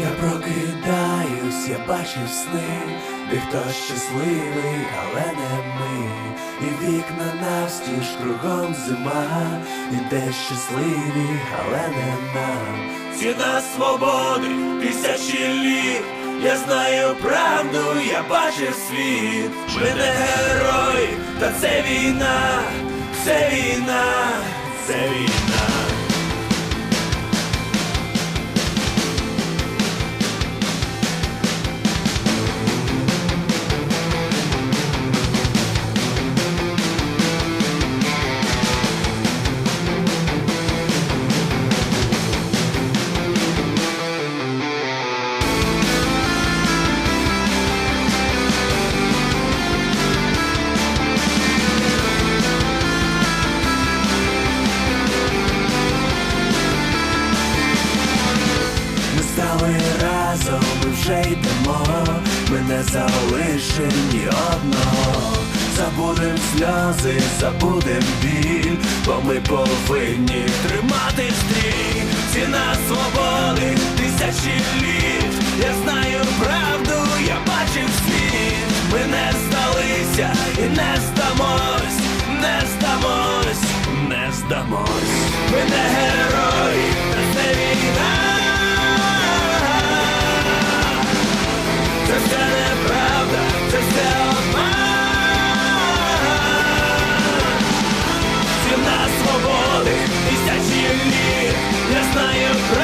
Я прокидаюсь, я бачив сни, де хтось щасливий, але не ми. І вікна навстіж кругом зима, і де щасливі, але не нам. Ціна свободи, тисячі літ. Я знаю правду, я бачив світ. Ми не герої, та це війна, це війна, це війна. Не залишим ні одного. Забудем сльози, забудем біль, бо ми повинні тримати стрій. Ціна свободи, тисячі літ. Я знаю правду, я бачив світ. Ми не здалися і не здамось, не здамось, не здамось. Ми не герої, свободи, тисячі літ Я знаю правду,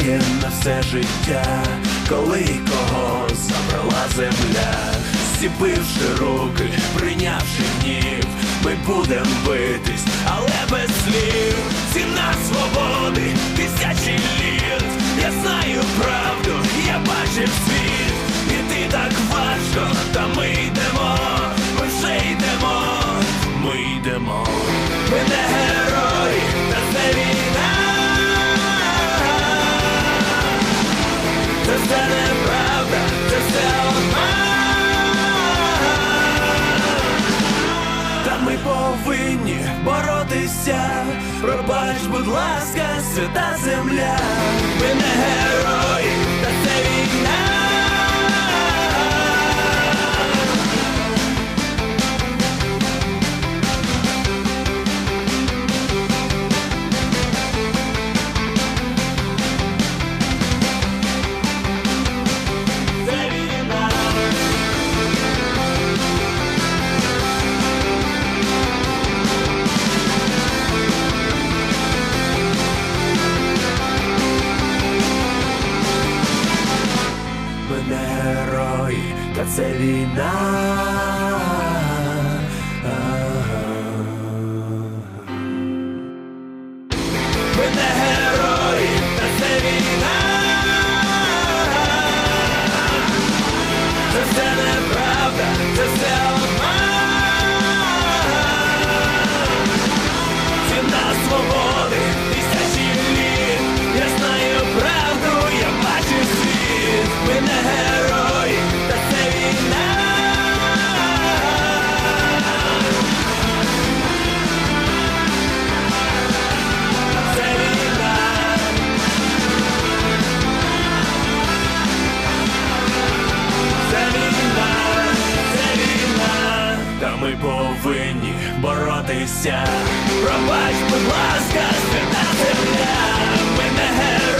пам'ятаємо на все життя, коли кого забрала земля, зціпивши руки, прийнявши гнів, ми будем битись, але без слів. Ми повинні боротися. Пробач, будь ласка, свята земля. Ми не герої, та це війна це війна. Ми дратися. Пробач, будь ласка, свята земля, ми не герої.